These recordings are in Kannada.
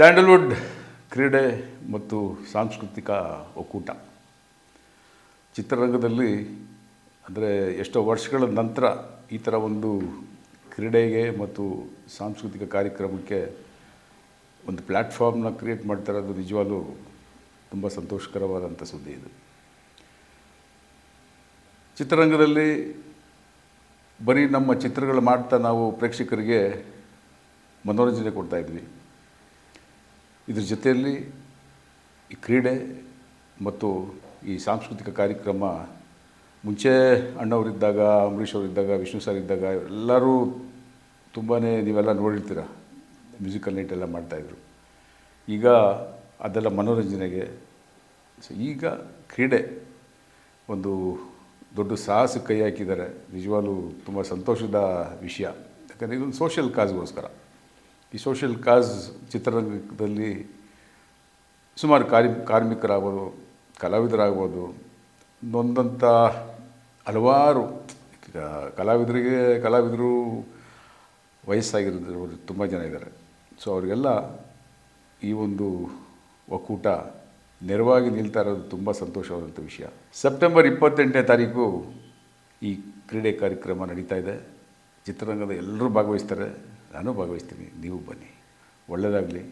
ಸ್ಯಾಂಡಲ್ವುಡ್ ಕ್ರೀಡೆ ಮತ್ತು ಸಾಂಸ್ಕೃತಿಕ ಒಕ್ಕೂಟ. ಚಿತ್ರರಂಗದಲ್ಲಿ ಅಂದರೆ ಎಷ್ಟೋ ವರ್ಷಗಳ ನಂತರ ಈ ಥರ ಒಂದು ಕ್ರೀಡೆಗೆ ಮತ್ತು ಸಾಂಸ್ಕೃತಿಕ ಕಾರ್ಯಕ್ರಮಕ್ಕೆ ಒಂದು ಪ್ಲ್ಯಾಟ್ಫಾರ್ಮ್ನ ಕ್ರಿಯೇಟ್ ಮಾಡ್ತಾರೆ ಅದು ನಿಜವಾಗ್ಲೂ ತುಂಬ ಸಂತೋಷಕರವಾದಂಥ ಸುದ್ದಿ ಇದು. ಚಿತ್ರರಂಗದಲ್ಲಿ ಬರೀ ನಮ್ಮ ಚಿತ್ರಗಳು ಮಾಡ್ತಾ ನಾವು ಪ್ರೇಕ್ಷಕರಿಗೆ ಮನೋರಂಜನೆ ಕೊಡ್ತಾ ಇದ್ವಿ. ಇದ್ರ ಜೊತೆಯಲ್ಲಿ ಈ ಕ್ರೀಡೆ ಮತ್ತು ಈ ಸಾಂಸ್ಕೃತಿಕ ಕಾರ್ಯಕ್ರಮ ಮುಂಚೆ ಅಣ್ಣವರಿದ್ದಾಗ, ಅಂಬರೀಷ್ ಅವರಿದ್ದಾಗ, ವಿಷ್ಣು ಸರ್ ಇದ್ದಾಗ ಎಲ್ಲರೂ ತುಂಬಾ ನೀವೆಲ್ಲ ನೋಡಿರ್ತೀರ. ಮ್ಯೂಸಿಕಲ್ ನೈಟ್ ಎಲ್ಲ ಮಾಡ್ತಾಯಿದ್ರು ಈಗ ಅದೆಲ್ಲ ಮನೋರಂಜನೆಗೆ ಸೊ ಈಗ ಕ್ರೀಡೆ ಒಂದು ದೊಡ್ಡ ಸಾಹಸ ಕೈ ಹಾಕಿದ್ದಾರೆ. ನಿಜವಾಗ್ಲೂ ತುಂಬ ಸಂತೋಷದ ವಿಷಯ. ಯಾಕಂದರೆ ಇದೊಂದು ಸೋಷಿಯಲ್ ಕಾಸ್ಗೋಸ್ಕರ ಈ ಸೋಷಿಯಲ್ ಕಾಸ್ ಚಿತ್ರರಂಗದಲ್ಲಿ ಸುಮಾರು ಕಾರ್ಮಿ ಕಾರ್ಮಿಕರಾಗ್ಬೋದು, ಕಲಾವಿದರಾಗ್ಬೋದು ನೊಂದಂಥ ಹಲವಾರು ಕಲಾವಿದರಿಗೆ, ಕಲಾವಿದರು ವಯಸ್ಸಾಗಿರೋದು ತುಂಬ ಜನ ಇದ್ದಾರೆ. ಸೊ ಅವರಿಗೆಲ್ಲ ಈ ಒಂದು ಒಕ್ಕೂಟ ನೆರವಾಗಿ ನಿಲ್ತಾ ಇರೋದು ತುಂಬ ಸಂತೋಷವಾದಂಥ ವಿಷಯ. ಸೆಪ್ಟೆಂಬರ್ ಇಪ್ಪತ್ತೆಂಟನೇ ತಾರೀಕು ಈ ಕ್ರೀಡೆ ಕಾರ್ಯಕ್ರಮ ನಡೀತಾ ಇದೆ. ಚಿತ್ರರಂಗದ ಎಲ್ಲರೂ ಭಾಗವಹಿಸ್ತಾರೆ. ನಾನು ಭಾಗವಹಿಸ್ತೀನಿ ನೀವು ಬನ್ನಿ. ಒಳ್ಳೆಯದಾಗಲಿ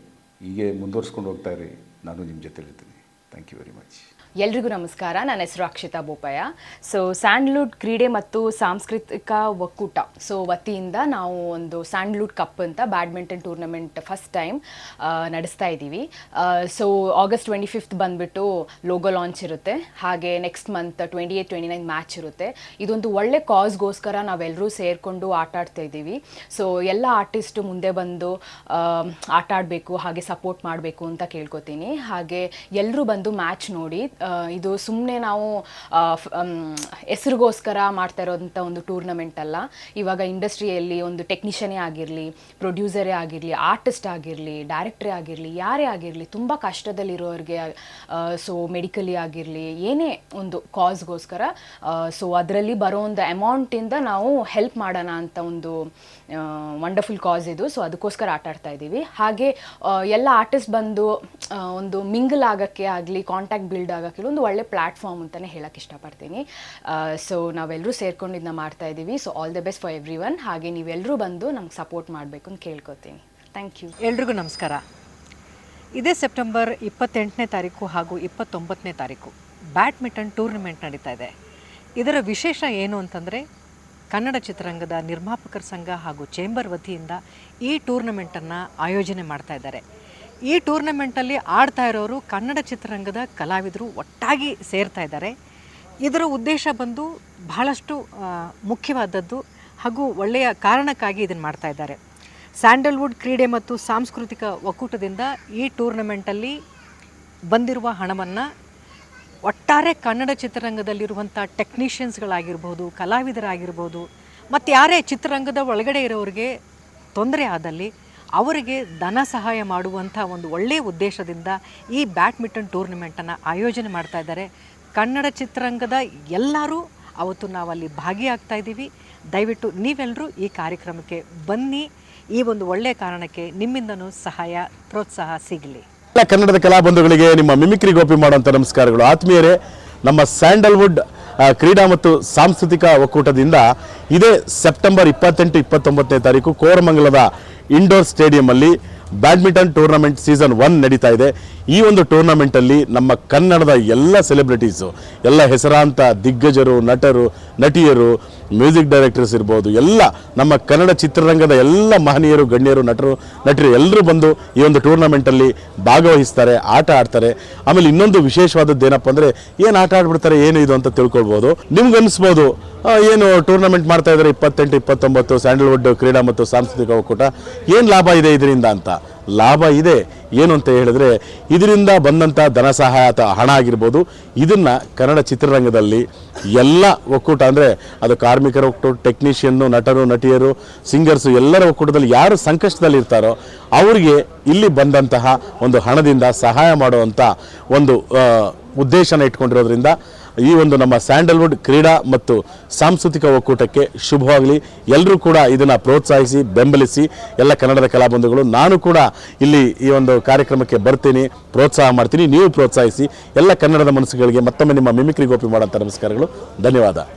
ಹೀಗೆ ಮುಂದುವರ್ಸ್ಕೊಂಡು ಹೋಗ್ತಾ ಇರಿ. ನಾನು ನಿಮ್ಮ ಜೊತೆಲಿರ್ತೀನಿ. ಥ್ಯಾಂಕ್ ಯು ವೆರಿ ಮಚ್ ಎಲ್ರಿಗೂ ನಮಸ್ಕಾರ. ನನ್ನ ಹೆಸರು ಅಕ್ಷಿತಾ ಬೋಪಯ್ಯ. ಸೊ ಸ್ಯಾಂಡ್ಲ್ವುಡ್ ಕ್ರೀಡೆ ಮತ್ತು ಸಾಂಸ್ಕೃತಿಕ ಒಕ್ಕೂಟ. ಸೊ ವತಿಯಿಂದ ನಾವು ಒಂದು ಸ್ಯಾಂಡ್ಲ್ವುಡ್ ಕಪ್ ಅಂತ ಬ್ಯಾಡ್ಮಿಂಟನ್ ಟೂರ್ನಮೆಂಟ್ ಫಸ್ಟ್ ಟೈಮ್ ನಡೆಸ್ತಾ ಇದ್ದೀವಿ. ಸೊ ಆಗಸ್ಟ್ ಟ್ವೆಂಟಿ ಫಿಫ್ತ್ ಬಂದುಬಿಟ್ಟು ಲೋಗೋ ಲಾಂಚ್ ಇರುತ್ತೆ. ಹಾಗೆ next month twenty eight twenty nine match ಇರುತ್ತೆ. ಇದೊಂದು ಒಳ್ಳೆ ಕಾಸ್ಗೋಸ್ಕರ ನಾವೆಲ್ಲರೂ ಸೇರಿಕೊಂಡು ಆಟ ಆಡ್ತಾ ಇದ್ದೀವಿ. ಸೊ ಎಲ್ಲ ಆರ್ಟಿಸ್ಟು ಮುಂದೆ ಬಂದು ಆಟ ಆಡಬೇಕು, ಹಾಗೆ ಸಪೋರ್ಟ್ ಮಾಡಬೇಕು ಅಂತ ಕೇಳ್ಕೊತೀನಿ. ಹಾಗೆ ಎಲ್ಲರೂ ಬಂದು ಮ್ಯಾಚ್ ನೋಡಿ ಇದು ಸುಮ್ಮನೆ ನಾವು ಹೆಸರಿಗೋಸ್ಕರ ಮಾಡ್ತಾ ಇರೋವಂಥ ಒಂದು ಟೂರ್ನಮೆಂಟ್ ಅಲ್ಲ. ಇವಾಗ ಇಂಡಸ್ಟ್ರಿಯಲ್ಲಿ ಒಂದು ಟೆಕ್ನಿಷಿಯನೇ ಆಗಿರಲಿ ಪ್ರೊಡ್ಯೂಸರೇ ಆಗಿರಲಿ ಆರ್ಟಿಸ್ಟ್ ಆಗಿರಲಿ ಡೈರೆಕ್ಟ್ರೇ ಆಗಿರಲಿ, ಯಾರೇ ಆಗಿರಲಿ, ತುಂಬ ಕಷ್ಟದಲ್ಲಿರೋರಿಗೆ ಸೊ ಮೆಡಿಕಲಿ ಆಗಿರಲಿ, ಏನೇ ಒಂದು ಕಾಸ್ಗೋಸ್ಕರ ಸೊ ಅದರಲ್ಲಿ ಬರೋ ಒಂದು ಅಮೌಂಟಿಂದ ನಾವು ಹೆಲ್ಪ್ ಮಾಡೋಣ ಅಂತ ಒಂದು ವಂಡರ್ಫುಲ್ ಕಾಸ್ ಇದು. ಸೊ ಅದಕ್ಕೋಸ್ಕರ ಆಟ ಆಡ್ತಾ ಇದ್ದೀವಿ. ಹಾಗೆ ಎಲ್ಲ ಆರ್ಟಿಸ್ಟ್ ಬಂದು ಒಂದು ಮಿಂಗಲ್ ಆಗೋಕ್ಕೆ ಆಗಲಿ ಕಾಂಟ್ಯಾಕ್ಟ್ ಬಿಲ್ಡ್ ಆಗೋಕ್ಕೆ ಒಂದು ಒಳ್ಳೆ ಪ್ಲ್ಯಾಟ್ಫಾರ್ಮ್ ಅಂತಲೇ ಹೇಳಕ್ಕೆ ಇಷ್ಟಪಡ್ತೀನಿ. ಸೊ ನಾವೆಲ್ಲರೂ ಸೇರ್ಕೊಂಡು ಇದನ್ನ ಮಾಡ್ತಾ ಇದ್ದೀವಿ so all the best for everyone ಹಾಗೆ ನೀವೆಲ್ಲರೂ ಬಂದು ನಮ್ಗೆ ಸಪೋರ್ಟ್ ಮಾಡಬೇಕು ಅಂತ ಕೇಳ್ಕೊತೀನಿ. ಥ್ಯಾಂಕ್ ಯು ಎಲ್ರಿಗೂ ನಮಸ್ಕಾರ. ಇದೇ ಸೆಪ್ಟೆಂಬರ್ ಇಪ್ಪತ್ತೆಂಟನೇ ತಾರೀಕು ಹಾಗೂ ಇಪ್ಪತ್ತೊಂಬತ್ತನೇ ತಾರೀಕು ಬ್ಯಾಡ್ಮಿಂಟನ್ ಟೂರ್ನಮೆಂಟ್ ನಡೀತಾ ಇದೆ. ಇದರ ವಿಶೇಷ ಏನು ಅಂತಂದರೆ, ಕನ್ನಡ ಚಿತ್ರರಂಗದ ನಿರ್ಮಾಪಕರ ಸಂಘ ಹಾಗೂ ಚೇಂಬರ್ ವತಿಯಿಂದ ಈ ಟೂರ್ನಮೆಂಟನ್ನು ಆಯೋಜನೆ ಮಾಡ್ತಾ ಇದ್ದಾರೆ. ಈ ಟೂರ್ನಮೆಂಟಲ್ಲಿ ಆಡ್ತಾ ಇರೋರು ಕನ್ನಡ ಚಿತ್ರರಂಗದ ಕಲಾವಿದರು ಒಟ್ಟಾಗಿ ಸೇರ್ತಾ ಇದ್ದಾರೆ. ಇದರ ಉದ್ದೇಶ ಬಂದು ಬಹಳಷ್ಟು ಮುಖ್ಯವಾದದ್ದು ಹಾಗೂ ಒಳ್ಳೆಯ ಕಾರಣಕ್ಕಾಗಿ ಇದನ್ನು ಮಾಡ್ತಾ ಇದ್ದಾರೆ. ಸ್ಯಾಂಡಲ್ವುಡ್ ಕ್ರೀಡೆ ಮತ್ತು ಸಾಂಸ್ಕೃತಿಕ ಒಕ್ಕೂಟದಿಂದ ಈ ಟೂರ್ನಮೆಂಟಲ್ಲಿ ಬಂದಿರುವ ಹಣವನ್ನು ಒಟ್ಟಾರೆ ಕನ್ನಡ ಚಿತ್ರರಂಗದಲ್ಲಿರುವಂಥ ಟೆಕ್ನಿಷಿಯನ್ಸ್ಗಳಾಗಿರ್ಬೋದು, ಕಲಾವಿದರಾಗಿರ್ಬೋದು ಮತ್ತು ಯಾರೇ ಚಿತ್ರರಂಗದ ಒಳಗಡೆ ಇರೋರಿಗೆ ತೊಂದರೆ ಆದಲ್ಲಿ ಅವರಿಗೆ ಧನ ಸಹಾಯ ಮಾಡುವಂಥ ಒಂದು ಒಳ್ಳೆಯ ಉದ್ದೇಶದಿಂದ ಈ ಬ್ಯಾಡ್ಮಿಂಟನ್ ಟೂರ್ನಿಮೆಂಟನ್ನು ಆಯೋಜನೆ ಮಾಡ್ತಾ ಇದ್ದಾರೆ. ಕನ್ನಡ ಚಿತ್ರರಂಗದ ಎಲ್ಲರೂ ಅವತ್ತು ನಾವಲ್ಲಿ ಭಾಗಿಯಾಗ್ತಾ ಇದ್ದೀವಿ. ದಯವಿಟ್ಟು ನೀವೆಲ್ಲರೂ ಈ ಕಾರ್ಯಕ್ರಮಕ್ಕೆ ಬನ್ನಿ. ಈ ಒಂದು ಒಳ್ಳೆಯ ಕಾರಣಕ್ಕೆ ನಿಮ್ಮಿಂದನೂ ಸಹಾಯ, ಪ್ರೋತ್ಸಾಹ ಸಿಗಲಿ. ಎಲ್ಲ ಕನ್ನಡದ ಕಲಾಬಂಧುಗಳಿಗೆ ನಿಮ್ಮ ಮಿಮಿಕ್ರಿ ಗೋಪಿ ಮಾಡುವಂಥ ನಮಸ್ಕಾರಗಳು. ಆತ್ಮೀಯರೇ, ನಮ್ಮ ಸ್ಯಾಂಡಲ್ವುಡ್ ಕ್ರೀಡಾ ಮತ್ತು ಸಾಂಸ್ಕೃತಿಕ ಒಕ್ಕೂಟದಿಂದ ಇದೇ ಸೆಪ್ಟೆಂಬರ್ ಇಪ್ಪತ್ತೆಂಟು, ಇಪ್ಪತ್ತೊಂಬತ್ತನೇ ತಾರೀಕು ಕೋರಮಂಗಲದ ಇಂಡೋರ್ ಸ್ಟೇಡಿಯಮಲ್ಲಿ ಬ್ಯಾಡ್ಮಿಂಟನ್ ಟೂರ್ನಮೆಂಟ್ ಸೀಸನ್ ಒನ್ ನಡೀತಾ ಇದೆ. ಈ ಒಂದು ಟೂರ್ನಮೆಂಟಲ್ಲಿ ನಮ್ಮ ಕನ್ನಡದ ಎಲ್ಲ ಸೆಲೆಬ್ರಿಟೀಸು ಎಲ್ಲ ಹೆಸರಾಂತ ದಿಗ್ಗಜರು, ನಟರು, ನಟಿಯರು ಮ್ಯೂಸಿಕ್ ಡೈರೆಕ್ಟರ್ಸ್ ಇರ್ಬೋದು, ಎಲ್ಲ ನಮ್ಮ ಕನ್ನಡ ಚಿತ್ರರಂಗದ ಎಲ್ಲ ಮಹನೀಯರು, ಗಣ್ಯರು, ನಟರು ನಟರು ಎಲ್ಲರೂ ಬಂದು ಈ ಒಂದು ಟೂರ್ನಮೆಂಟಲ್ಲಿ ಭಾಗವಹಿಸ್ತಾರೆ, ಆಟ ಆಡ್ತಾರೆ. ಆಮೇಲೆ ಇನ್ನೊಂದು ವಿಶೇಷವಾದದ್ದು ಏನಪ್ಪ ಅಂದರೆ, ಏನು ಆಟ ಆಡ್ಬಿಡ್ತಾರೆ, ಏನು ಇದು ಅಂತ ತಿಳ್ಕೊಳ್ಬೋದು. ನಿಮ್ಗೆ ಅನಿಸ್ಬೋದು ಏನು ಟೂರ್ನಮೆಂಟ್ ಮಾಡ್ತಾ ಇದ್ದಾರೆ ಇಪ್ಪತ್ತೆಂಟು, ಇಪ್ಪತ್ತೊಂಬತ್ತು, ಸ್ಯಾಂಡಲ್ವುಡ್ ಕ್ರೀಡಾ ಮತ್ತು ಸಾಂಸ್ಕೃತಿಕ ಒಕ್ಕೂಟ, ಏನು ಲಾಭ ಇದೆ ಇದರಿಂದ ಅಂತ? ಲಾಭ ಇದೆ ಏನು ಅಂತ ಹೇಳಿದ್ರೆ ಇದರಿಂದ ಬಂದಂಥ ಧನ ಸಹಾಯ ಅಥವಾ ಹಣ ಆಗಿರ್ಬೋದು. ಇದನ್ನು ಕನ್ನಡ ಚಿತ್ರರಂಗದಲ್ಲಿ ಎಲ್ಲ ಒಕ್ಕೂಟ ಅಂದರೆ ಅದು ಕಾರ್ಮಿಕರ, ಒಕ್ಕೂಟ ಟೆಕ್ನಿಷಿಯನ್ನು, ನಟರು, ನಟಿಯರು, ಸಿಂಗರ್ಸು ಎಲ್ಲರ ಒಕ್ಕೂಟದಲ್ಲಿ ಯಾರು ಸಂಕಷ್ಟದಲ್ಲಿ ಇರ್ತಾರೋ ಅವರಿಗೆ ಇಲ್ಲಿ ಬಂದಂತಹ ಒಂದು ಹಣದಿಂದ ಸಹಾಯ ಮಾಡುವಂಥ ಒಂದು ಉದ್ದೇಶನ ಇಟ್ಕೊಂಡಿರೋದ್ರಿಂದ ಈ ಒಂದು ನಮ್ಮ ಸ್ಯಾಂಡಲ್ವುಡ್ ಕ್ರೀಡಾ ಮತ್ತು ಸಾಂಸ್ಕೃತಿಕ ಒಕ್ಕೂಟಕ್ಕೆ ಶುಭವಾಗಲಿ. ಎಲ್ಲರೂ ಕೂಡ ಇದನ್ನು ಪ್ರೋತ್ಸಾಹಿಸಿ, ಬೆಂಬಲಿಸಿ, ಎಲ್ಲ ಕನ್ನಡದ ಕಲಾಬಂಧುಗಳು, ನಾನು ಕೂಡ ಇಲ್ಲಿ ಈ ಒಂದು ಕಾರ್ಯಕ್ರಮಕ್ಕೆ ಬರ್ತೀನಿ, ಪ್ರೋತ್ಸಾಹ ಮಾಡ್ತೀನಿ, ನೀವು ಪ್ರೋತ್ಸಾಹಿಸಿ, ಎಲ್ಲ ಕನ್ನಡದ ಮನಸ್ಸುಗಳಿಗೆ ಮತ್ತೊಮ್ಮೆ ನಿಮ್ಮ ಮಿಮಿಕ್ರಿ ಗೋಪಿ ಮಾಡೋಂಥ ನಮಸ್ಕಾರಗಳು. ಧನ್ಯವಾದ.